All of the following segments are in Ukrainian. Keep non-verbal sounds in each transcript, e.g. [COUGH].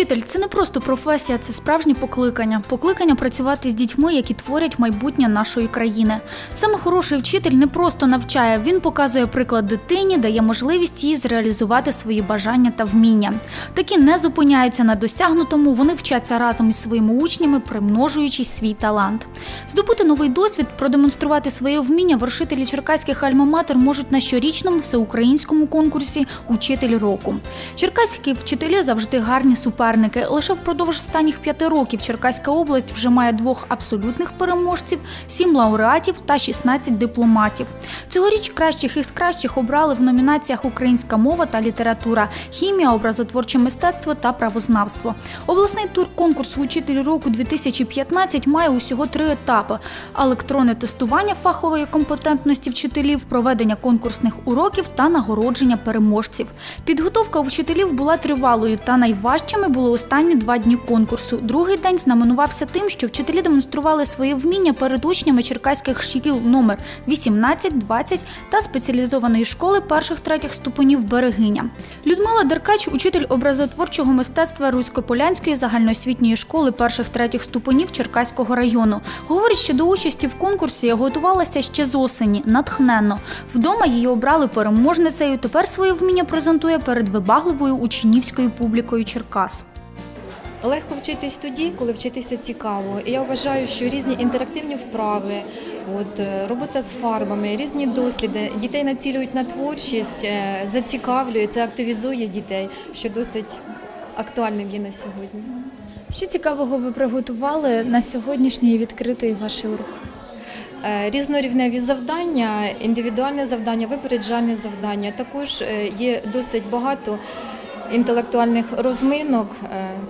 Вчитель це не просто професія, це справжнє покликання. Покликання працювати з дітьми, які творять майбутнє нашої країни. Саме хороший вчитель не просто навчає, він показує приклад дитині, дає можливість їй зреалізувати свої бажання та вміння. Такі не зупиняються на досягнутому, вони вчаться разом із своїми учнями, примножуючи свій талант. Здобути новий досвід, продемонструвати своє вміння вершителі черкаських альма-матер можуть на щорічному всеукраїнському конкурсі Учитель року. Черкаські вчителі завжди гарні суперники. Лише впродовж останніх п'яти років Черкаська область вже має двох абсолютних переможців, сім лауреатів та 16 дипломатів. Цьогоріч кращих із кращих обрали в номінаціях Українська мова та література, хімія, образотворче мистецтво та правознавство. Обласний тур конкурсу Учитель року 2015 має усього три етапи: електронне тестування фахової компетентності вчителів, проведення конкурсних уроків та нагородження переможців. Підготовка вчителів була тривалою та найважчими були останні два дні конкурсу. Другий день знаменувався тим, що вчителі демонстрували своє вміння перед учнями черкаських шкіл номер 18, 20 та спеціалізованої школи перших-третіх ступенів Берегиня. Людмила Деркач, учитель образотворчого мистецтва Русько-Полянської загальноосвітньої школи перших-третіх ступенів Черкаського району. Говорить, що до участі в конкурсі готувалася ще з осені, натхненно. Вдома її обрали переможницею. Тепер своє вміння презентує перед вибагливою учнівською публікою Черкас. Легко вчитись тоді, коли вчитися цікаво. Я вважаю, що різні інтерактивні вправи, от, е, робота з фарбами, різні досліди дітей націлюють на творчість, е, зацікавлює, це активізує дітей, що досить актуальним є на сьогодні. Що цікавого ви приготували на сьогоднішній відкритий ваш урок? Е, Різнорівневі завдання, індивідуальне завдання, випереджальне завдання. Також е, є досить багато інтелектуальних розминок, е,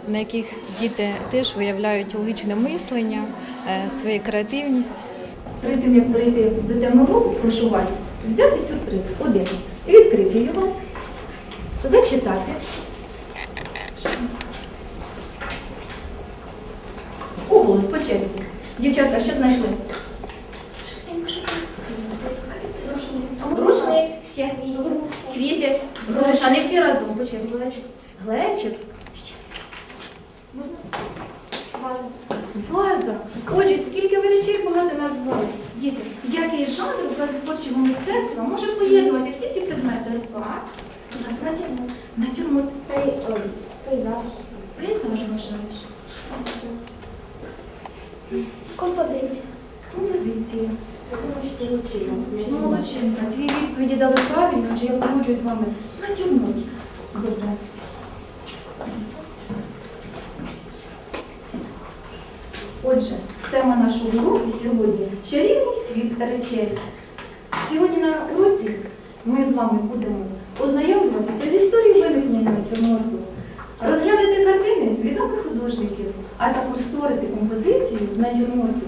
на яких діти теж виявляють логічне мислення, свою креативність. Перед тим, як перейти до теми уроку, прошу вас взяти сюрприз один і відкрити його, зачитати. Оголос. Дівчатка, що знайшли? Рушник, ще квіти, груш, а не всі разом по черзі. Глечик. Ще. Ваза. Отже, скільки ви речей багато назвали. Діти, який жанр образотворчого мистецтва може поєднувати всі ці предмети? Рука, у нас натюрморт. Натюрморт. Пейзаж. Пейзаж вважаєш. Композиція. Ну, Молодчинка. Дві відповіді дали правильно, адже я погоджую з вами. Натюрморт. Добре. Отже, тема нашого уроку сьогодні чарівний світ речей. Сьогодні на уроці ми з вами будемо ознайомлюватися з історією виникнення натюрморту, розглянути картини відомих художників, а також створити композицію натюрморту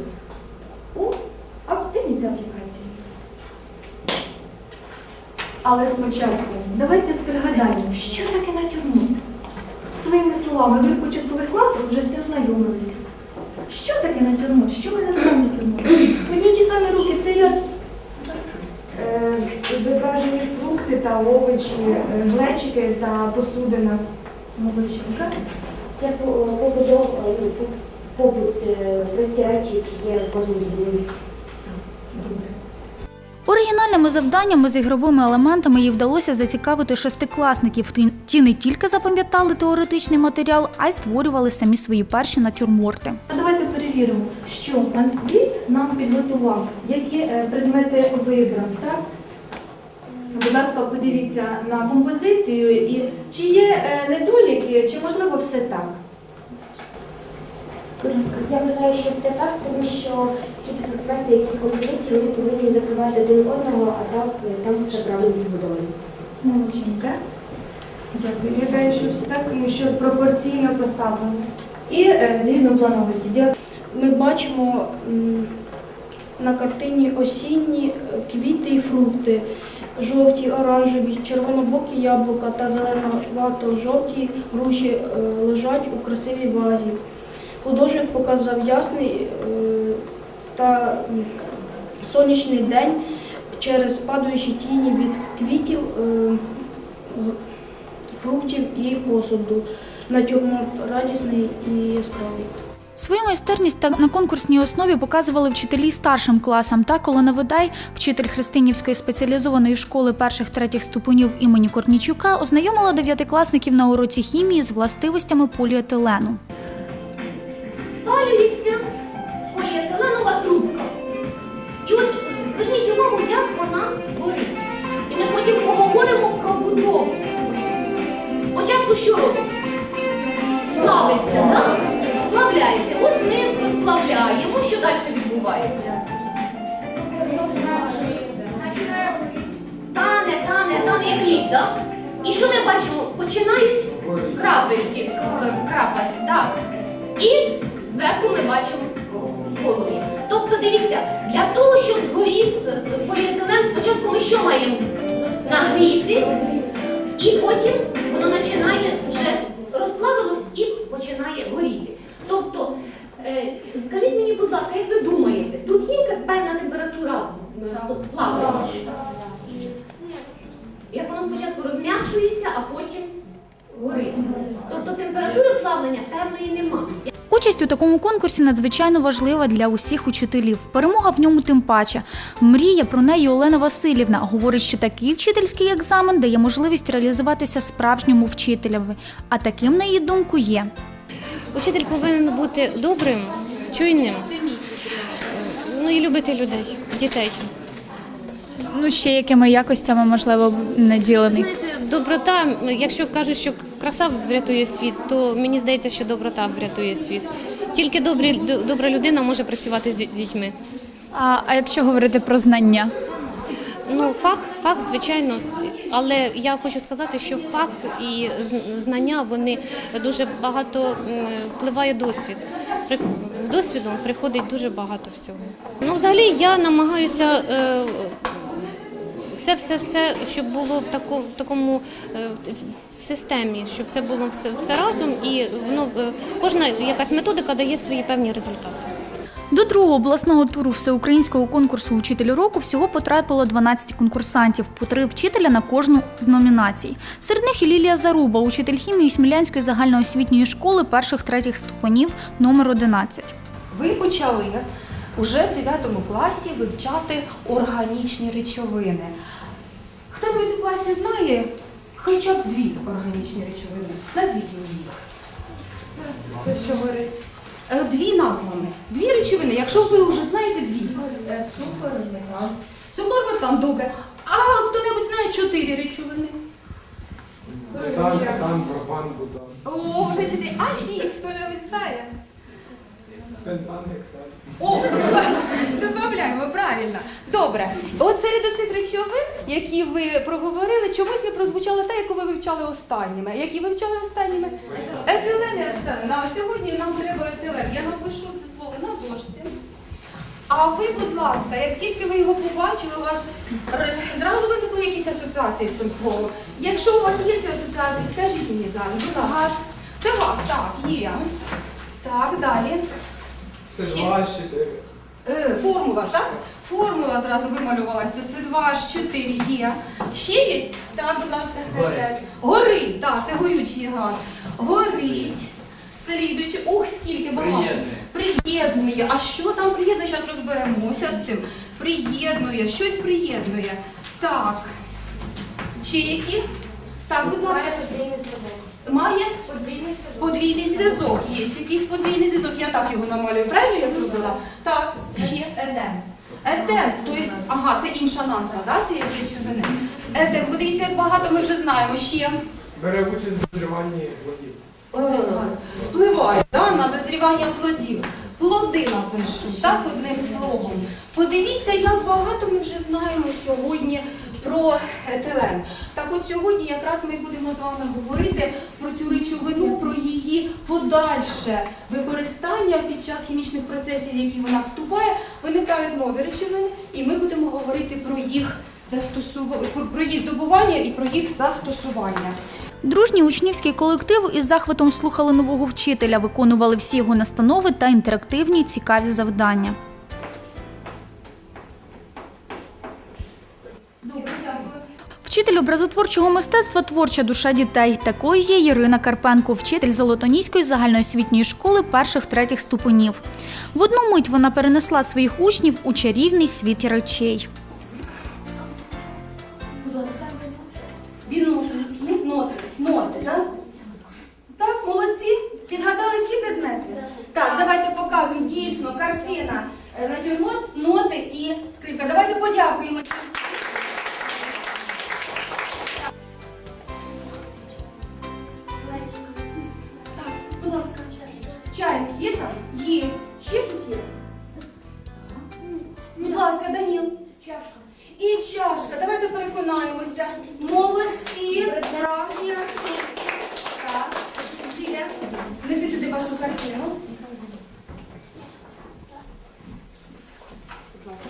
Але спочатку давайте пригадаємо, що таке натюрморт. Своїми словами, ви в початкових класах вже з цим знайомилися. Що таке натюрморт? Що ми називаємо натюрморт? Одні ті самі руки, це я. Е, Зображені фрукти та овочі, е, глечики та посудина. Молодчинка. Це по- побудова, ну, по- побут е, прості речі, які є в кожній людині. Оригінальними завданнями з ігровими елементами їй вдалося зацікавити шестикласників. Ті- не тільки запам'ятали теоретичний матеріал, а й створювали самі свої перші натюрморти. Давайте перевіримо, що Андрій нам підготував, які е, предмети вибрав, так? Будь ласка, подивіться на композицію і чи є е, недоліки, чи можливо все так. Будь ласка, я вважаю, що все так, тому що ті предмети, які в композиції, вони повинні закривати один одного, а так там все правильно відбудовано. Молодчинка. Я вважаю, що все так, тому що пропорційно поставлено. І е, згідно плановості. Дякую. Ми бачимо м, на картині осінні квіти і фрукти, жовті, оранжеві, червонобокі яблука та зеленовато-жовті груші е, лежать у красивій вазі. Художник показав ясний е, та сонячний день через падаючі тіні від квітів, е, фруктів і посуду. натюрморт радісний і яскравий. Свою майстерність на конкурсній основі показували вчителі старшим класам. Так, Олена Видай, вчитель Христинівської спеціалізованої школи перших третіх ступенів імені Корнічука, ознайомила дев'ятикласників на уроці хімії з властивостями поліетилену. Що робить? Плавиться, так? Сплавляється. Ось ми розплавляємо. Що далі відбувається? Тане, тане, тане, як лід, так? І що ми бачимо? Починають крапельки крапати, так. І зверху ми бачимо полум'я. Тобто, дивіться, для того, щоб згорів е, поліетилен, спочатку ми що маємо? Нагріти, і потім воно починає вже розплавилось і починає горіти. Тобто, е, скажіть мені, будь ласка, як ви думаєте, тут є якась певна е, от? Як воно спочатку розм'якшується, а потім горить. Тобто температури плавлення певної нема. Участь у такому конкурсі надзвичайно важлива для усіх учителів. Перемога в ньому тим паче. Мріє про неї Олена Васильівна. Говорить, що такий вчительський екзамен дає можливість реалізуватися справжньому вчителеві. А таким, на її думку, є. Учитель повинен бути добрим, чуйним, ну і любити людей, дітей. Ну, ще якими якостями, можливо, наділений. Знаєте, доброта, якщо кажуть, що краса врятує світ, то мені здається, що доброта врятує світ. Тільки добрі, добра людина може працювати з дітьми. А, а якщо говорити про знання? Ну, фах, фах, звичайно. Але я хочу сказати, що фах і знання вони дуже багато впливає досвід. З досвідом приходить дуже багато всього. Ну, взагалі, я намагаюся все, все, все, щоб було в тако, в такому е, в системі, щоб це було все, все разом, і воно е, кожна якась методика дає свої певні результати. До другого обласного туру всеукраїнського конкурсу Учитель року всього потрапило 12 конкурсантів, по три вчителя на кожну з номінацій. Серед них і Лілія Заруба, учитель хімії Смілянської загальноосвітньої школи перших третіх ступенів номер 11. Ви почали уже в 9 класі вивчати органічні речовини. Хто-небудь у класі знає хоча б дві органічні речовини? Назвіть їх. Що говорить? Е, Дві назвами. Дві речовини, якщо ви вже знаєте дві. Цукор, метан. Цукор, метан, добре. А хто-небудь знає чотири речовини? Метан, метан, пропан, бутан. О, вже чотири. А шість хто-небудь знає? Пентан, гексан. О, [LAUGHS] додаємо, правильно. Добре. От серед цих речовин, які ви проговорили, чомусь не прозвучало те, яку ви вивчали останніми. Які ви вивчали останніми? Етилен і. А сьогодні нам треба етилен. Я напишу це слово на дошці. А ви, будь ласка, як тільки ви його побачили, у вас зразу виникли якісь асоціації з цим словом. Якщо у вас є ці асоціації, скажіть мені зараз, будь ласка. Це газ, так, є. Так, далі. Це Ще. 2 з 4. Е, формула, так? Формула зразу вималювалася. Це 2 h 4 є. Ще є? Так, будь ласка. Горить, так, це горючий газ. Горить. Слідуючи, ух, скільки багато. Приєднує. А що там приєднує? Зараз розберемося з цим. Приєднує, щось приєднує. Так. Ще які? Так, будь ласка. Має Подвійний зв'язок. подвійний зв'язок. Є якийсь подвійний зв'язок. Я так його намалюю. Правильно я зробила? Так. Ще. Едем. Едем, то є, ага, це інша назва, да, цієї речовини. Едем, подивіться, як багато ми вже знаємо. Ще Бере участь в дозріванні плодів. е, впливає да, на дозрівання плодів. Плоди напишу, так, одним словом. Подивіться, як багато ми вже знаємо сьогодні про етилен. Так от сьогодні якраз ми будемо з вами говорити про цю речовину, про її подальше використання під час хімічних процесів, які вона вступає. Виникають нові речовини, і ми будемо говорити про їх про їх добування і про їх застосування. Дружній учнівський колектив із захватом слухали нового вчителя, виконували всі його настанови та інтерактивні цікаві завдання. Вчитель образотворчого мистецтва творча душа дітей. Такою є Ірина Карпенко, вчитель Золотоніської загальноосвітньої школи перших третіх ступенів. В одну мить вона перенесла своїх учнів у чарівний світ речей.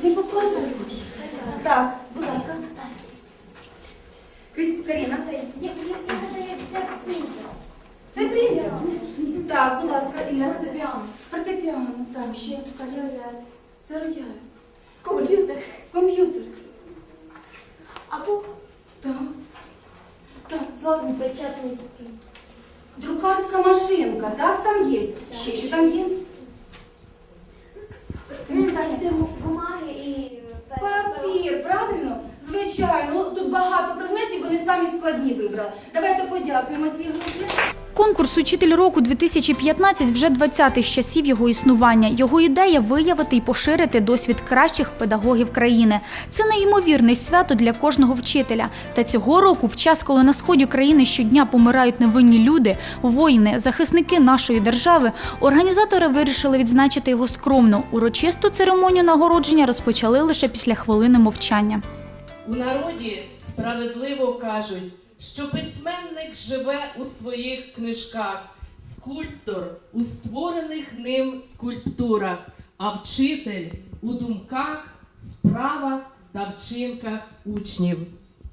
Не показуй. Так, будь ласка. Каріна. Це примір. Так, будь ласка, Ілля. Фортепіано. Фортепіано. Так, ще. Це рояль. Комп'ютер. Комп'ютер. Або. Так. Так, Златний. Печатний скрин. Друкарська машинка, так, там є. Ще що там є? бумаги і Папір, правильно? Звичайно, Ну, тут багато предметів, вони самі складні вибрали. Давайте подякуємо цій групі. Учитель року 2015 вже 20-й з часів його існування. Його ідея виявити і поширити досвід кращих педагогів країни. Це неймовірне свято для кожного вчителя. Та цього року, в час, коли на сході країни щодня помирають невинні люди, воїни, захисники нашої держави, організатори вирішили відзначити його скромно. Урочисту церемонію нагородження розпочали лише після хвилини мовчання. У народі справедливо кажуть, що письменник живе у своїх книжках, скульптор у створених ним скульптурах, а вчитель у думках, справах та вчинках учнів.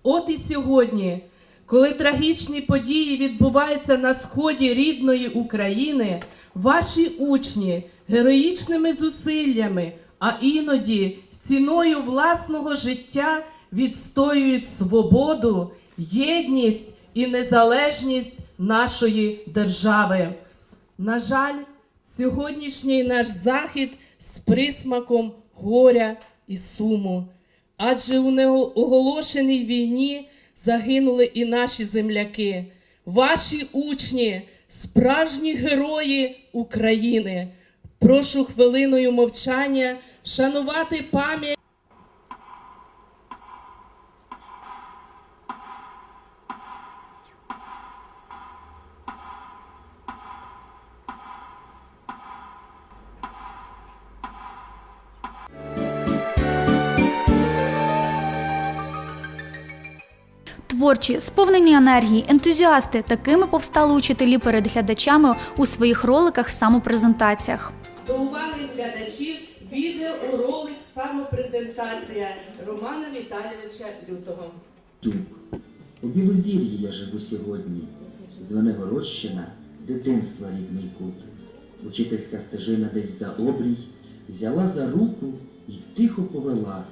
От і сьогодні, коли трагічні події відбуваються на сході рідної України, ваші учні героїчними зусиллями, а іноді ціною власного життя відстоюють свободу, єдність і незалежність нашої держави. На жаль, сьогоднішній наш захід з присмаком горя і суму, адже у неоголошеній війні загинули і наші земляки, ваші учні, справжні герої України. Прошу хвилиною мовчання шанувати пам'ять. Творчі, сповнені енергії, ентузіасти такими повстали учителі перед глядачами у своїх роликах самопрезентаціях. До уваги глядачів відеоролик самопрезентація Романа Віталійовича Лютого. Тут, у Білозір'ї я живу сьогодні, Звенигородщина, дитинства рідний кут. Учительська стежина десь за обрій, взяла за руку і тихо повела.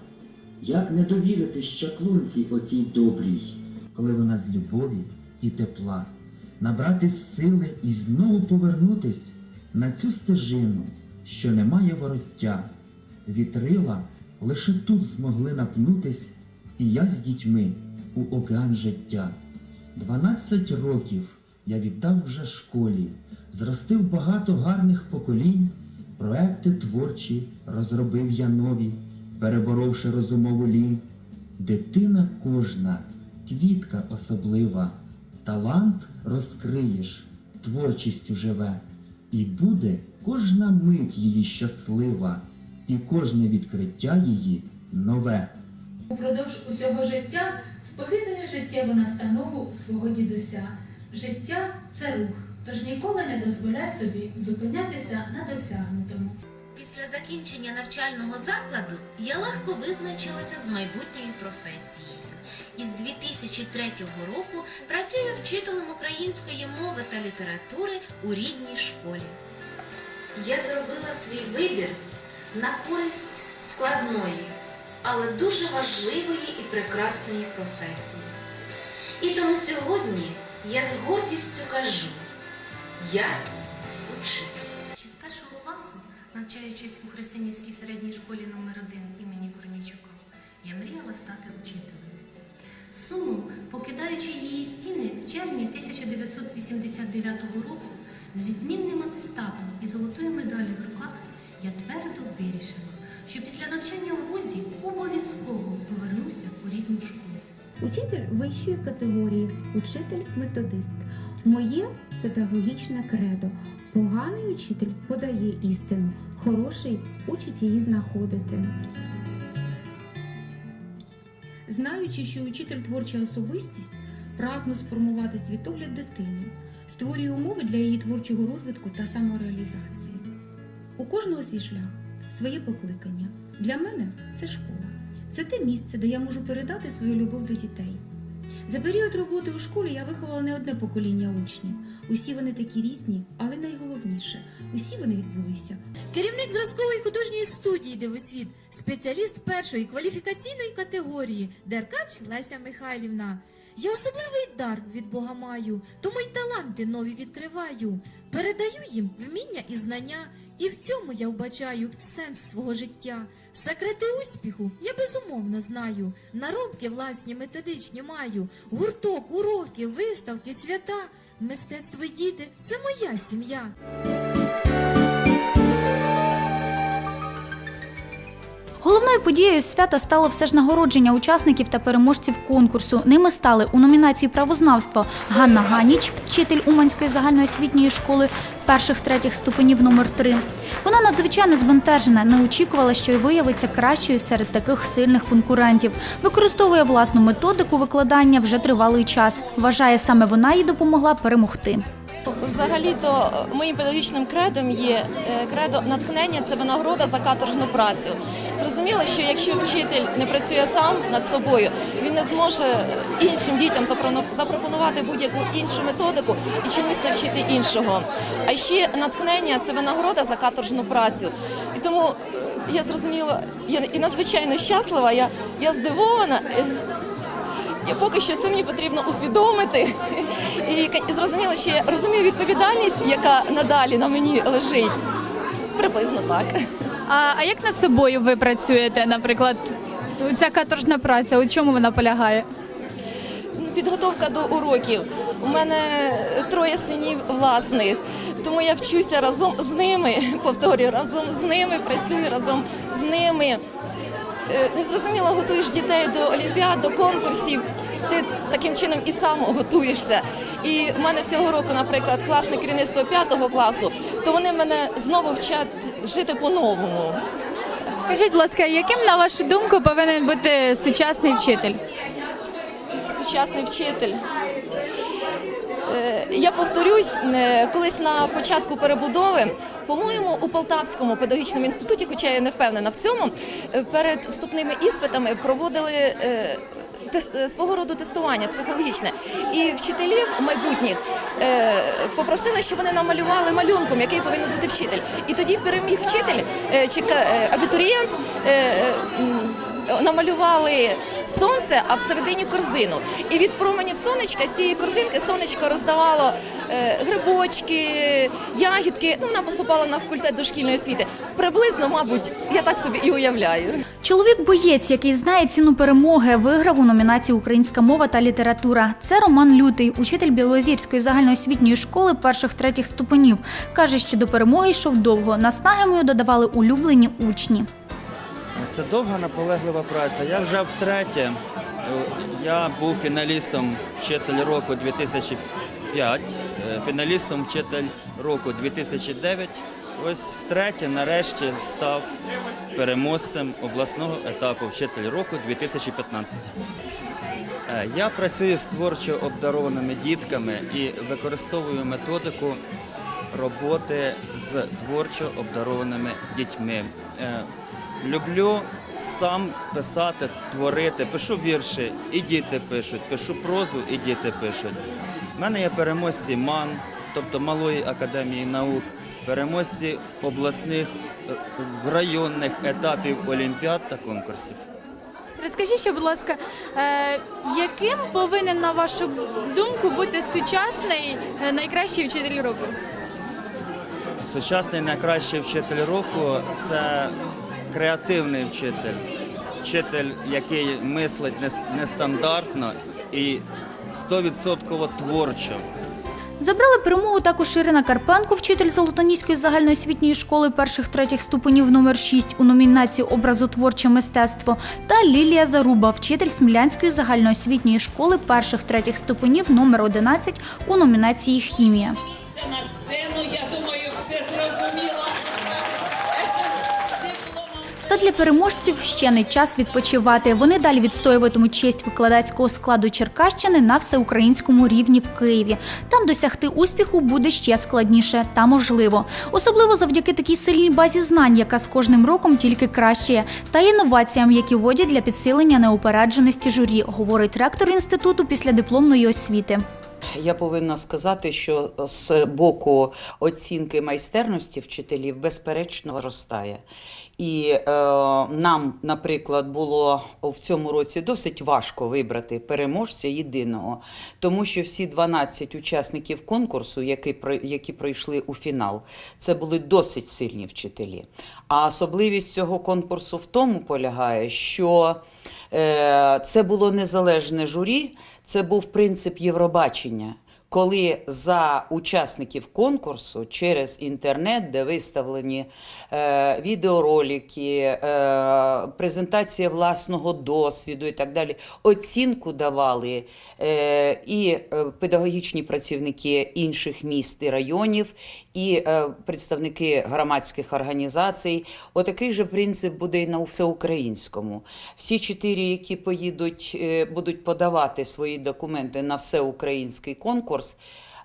Як не довірити щаклунці оцій добрій, коли вона з любові і тепла, набрати сили і знову повернутись на цю стежину, що не має вороття. Вітрила лише тут змогли напнутись, і я з дітьми у океан життя. Дванадцять років я віддав вже школі, зростив багато гарних поколінь, проекти творчі розробив я нові, переборовши розумову лінь. Дитина кожна, квітка особлива, талант розкриєш, творчістю живе, і буде кожна мить її щаслива, і кожне відкриття її нове. Упродовж усього життя сповідує життєву настанову свого дідуся. Життя це рух, тож ніколи не дозволяй собі зупинятися на досягнутому. Після закінчення навчального закладу я легко визначилася з майбутньою професією. І з 2003 року працюю вчителем української мови та літератури у рідній школі. Я зробила свій вибір на користь складної, але дуже важливої і прекрасної професії. І тому сьогодні я з гордістю кажу: я учитель. Ще з першого класу, навчаючись у Христинівській середній школі номер 1 імені Корнійчука, я мріяла стати учителем. Суму, покидаючи її стіни в червні 1989 року з відмінним атестатом і золотою медаллю в руках, я твердо вирішила, що після навчання в вузі обов'язково повернуся у рідну школу. Учитель вищої категорії, учитель-методист. Моє педагогічне кредо. Поганий учитель подає істину, хороший учить її знаходити. Знаючи, що учитель творча особистість, прагну сформувати світогляд дитини, створює умови для її творчого розвитку та самореалізації. У кожного свій шлях, своє покликання. Для мене це школа. Це те місце, де я можу передати свою любов до дітей. За період роботи у школі я виховала не одне покоління учнів. Усі вони такі різні, але найголовніше усі вони відбулися Керівник зразкової художньої студії Дивосвіт, спеціаліст першої кваліфікаційної категорії Деркач Леся Михайлівна. Я особливий дар від Бога маю, тому й таланти нові відкриваю. Передаю їм вміння і знання, і в цьому я вбачаю сенс свого життя. Секрети успіху я безумовно знаю. Наробки власні методичні маю. Гурток, уроки, виставки, свята. Мистецтво й діти це моя сім'я. Головною подією свята стало все ж нагородження учасників та переможців конкурсу. Ними стали у номінації правознавство Ганна Ганіч, вчитель Уманської загальноосвітньої школи перших третіх ступенів номер 3 Вона надзвичайно збентежена, не очікувала, що й виявиться кращою серед таких сильних конкурентів. Використовує власну методику викладання вже тривалий час. Вважає, саме вона їй допомогла перемогти. Взагалі-то моїм педагогічним кредом є е, кредо натхнення це винагорода за каторжну працю. Зрозуміло, що якщо вчитель не працює сам над собою, він не зможе іншим дітям запро- запропонувати будь-яку іншу методику і чомусь навчити іншого. А ще натхнення це винагорода за каторжну працю. І тому е, я зрозуміла, я і надзвичайно щаслива, я, я здивована. І поки що це мені потрібно усвідомити. І зрозуміло, що я розумію відповідальність, яка надалі на мені лежить. Приблизно так. А, а як над собою ви працюєте, наприклад, ця каторжна праця, у чому вона полягає? Підготовка до уроків. У мене троє синів власних, тому я вчуся разом з ними, [LAUGHS] повторюю, разом з ними, працюю разом з ними. Е, ну, Зрозуміло, готуєш дітей до олімпіад, до конкурсів. Ти таким чином і сам готуєшся. І в мене цього року, наприклад, класне керівництво п'ятого класу, то вони мене знову вчать жити по-новому. Скажіть, будь ласка, яким, на вашу думку, повинен бути сучасний вчитель? сучасний вчитель. Е, Я повторюсь, е, колись на початку перебудови, по-моєму, у Полтавському педагогічному інституті, хоча я не впевнена в цьому, е, перед вступними іспитами проводили свого роду тестування психологічне. І вчителів майбутніх попросили, щоб вони намалювали малюнком, який повинен бути вчитель. І тоді переміг вчитель чи абітурієнт. Намалювали сонце, а всередині корзину. І від променів сонечка з цієї корзинки сонечко роздавало е, грибочки, ягідки. Ну, вона поступала на факультет дошкільної освіти. Приблизно, мабуть, я так собі і уявляю. Чоловік-боєць, який знає ціну перемоги, виграв у номінації Українська мова та література. Це Роман Лютий, учитель Білозірської загальноосвітньої школи перших третіх ступенів. Каже, що до перемоги йшов довго. Наснаги йому додавали улюблені учні. Це довга наполеглива праця. Я вже втретє. е, Я був фіналістом вчитель року 2005, е, фіналістом вчитель року 2009. Ось втретє нарешті став переможцем обласного етапу вчитель року 2015. Е, Я працюю з творчо обдарованими дітками і використовую методику роботи з творчо обдарованими дітьми. Люблю сам писати, творити, пишу вірші, і діти пишуть, пишу прозу, і діти пишуть. У мене є переможці МАН, тобто Малої академії наук, переможці обласних е, районних етапів олімпіад та конкурсів. Розкажіть, ще, будь ласка, е, яким повинен, на вашу думку, бути сучасний е, найкращий вчитель року? Сучасний найкращий вчитель року це креативний вчитель. Вчитель, який мислить нестандартно і 100% творчо. Забрали перемогу також Ірина Карпенко, вчитель Золотоніської загальноосвітньої школи перших третіх ступенів номер 6 у номінації Образотворче мистецтво та Лілія Заруба, вчитель Смілянської загальноосвітньої школи перших третіх ступенів номер 11 у номінації Хімія. Це на сцену, я Для переможців ще не час відпочивати. Вони далі відстоюватимуть честь викладацького складу Черкащини на всеукраїнському рівні в Києві. Там досягти успіху буде ще складніше та можливо, особливо завдяки такій сильній базі знань, яка з кожним роком тільки кращає, та інноваціям, які вводять для підсилення неупередженості журі, говорить ректор інституту після дипломної освіти. Я повинна сказати, що з боку оцінки майстерності вчителів безперечно зростає. І е, нам, наприклад, було в цьому році досить важко вибрати переможця єдиного, тому що всі 12 учасників конкурсу, які, які пройшли у фінал, це були досить сильні вчителі. А особливість цього конкурсу в тому полягає, що е, це було незалежне журі, це був принцип Євробачення. Коли за учасників конкурсу через інтернет, де виставлені е, відеоролики, е, презентація власного досвіду і так далі, оцінку давали е, і е, педагогічні працівники інших міст і районів, і е, представники громадських організацій. Отакий же принцип буде і на всеукраїнському. Всі чотири, які поїдуть, е, будуть подавати свої документи на всеукраїнський конкурс.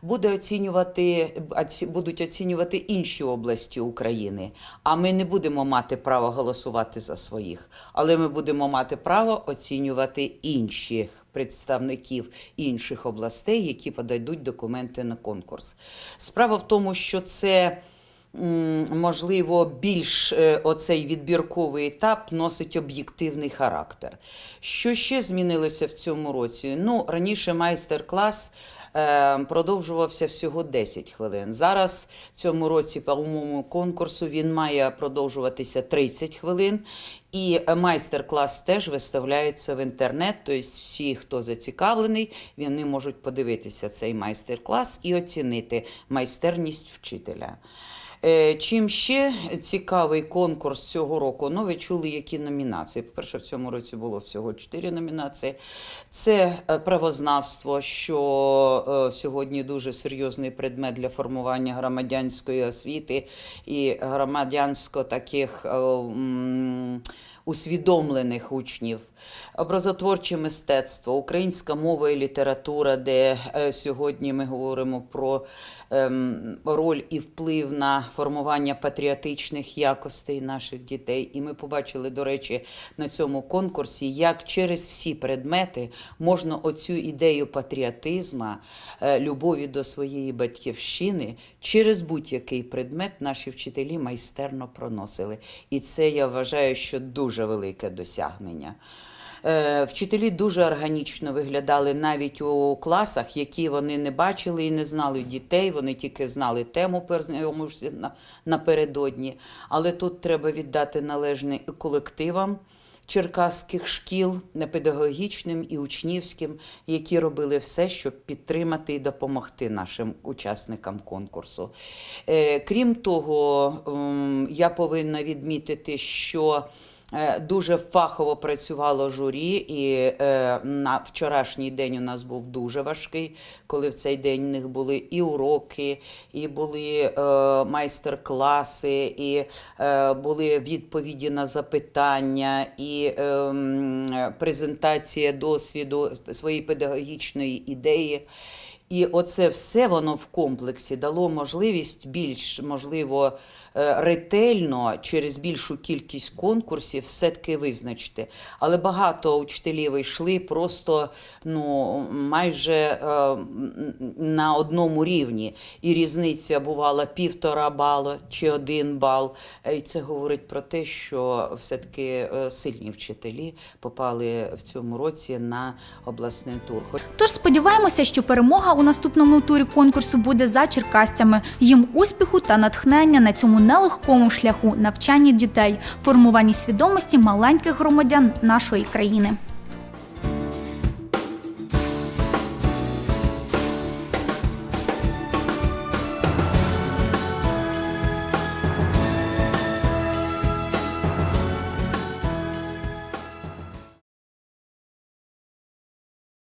Буде оцінювати, будуть оцінювати інші області України. А ми не будемо мати права голосувати за своїх, але ми будемо мати право оцінювати інших представників інших областей, які подадуть документи на конкурс. Справа в тому, що це можливо, більш е, оцей відбірковий етап носить об'єктивний характер. Що ще змінилося в цьому році? Ну, раніше майстер-клас продовжувався всього 10 хвилин. Зараз в цьому році, по умовному конкурсу, він має продовжуватися 30 хвилин. І е, майстер-клас теж виставляється в інтернет. Тобто всі, хто зацікавлений, вони можуть подивитися цей майстер-клас і оцінити майстерність вчителя. Е, Чим ще цікавий конкурс цього року? Ну, ви чули, які номінації. По-перше, в цьому році було всього чотири номінації. Це е, правознавство, що е, сьогодні дуже серйозний предмет для формування громадянської освіти і громадянсько таких. Усвідомлених учнів, образотворче мистецтво, українська мова і література, де е, сьогодні ми говоримо про ем, роль і вплив на формування патріотичних якостей наших дітей. І ми побачили, до речі, на цьому конкурсі, як через всі предмети можна оцю ідею патріотизма, е, любові до своєї батьківщини через будь-який предмет наші вчителі майстерно проносили. І це я вважаю, що дуже велике досягнення. Е, Вчителі дуже органічно виглядали навіть у класах, які вони не бачили і не знали дітей. Вони тільки знали тему напередодні. Але тут треба віддати належне колективам черкаських шкіл, не педагогічним і учнівським, які робили все, щоб підтримати і допомогти нашим учасникам конкурсу. Е, Крім того, ем, я повинна відмітити, що Дуже фахово працювало журі, і е, на вчорашній день у нас був дуже важкий, коли в цей день у них були і уроки, і були е, майстер-класи, і е, були відповіді на запитання, і е, презентація досвіду своєї педагогічної ідеї. І оце все воно в комплексі дало можливість більш можливо е, ретельно через більшу кількість конкурсів все-таки визначити. Але багато учителів йшли просто ну, майже е, на одному рівні. І різниця бувала півтора бала чи один бал. Е, І це говорить про те, що все-таки е, сильні вчителі попали в цьому році на обласний тур. Тож сподіваємося, що перемога у наступному турі конкурсу буде за черкасцями. Їм успіху та натхнення на цьому нелегкому шляху навчання дітей, формуванні свідомості маленьких громадян нашої країни.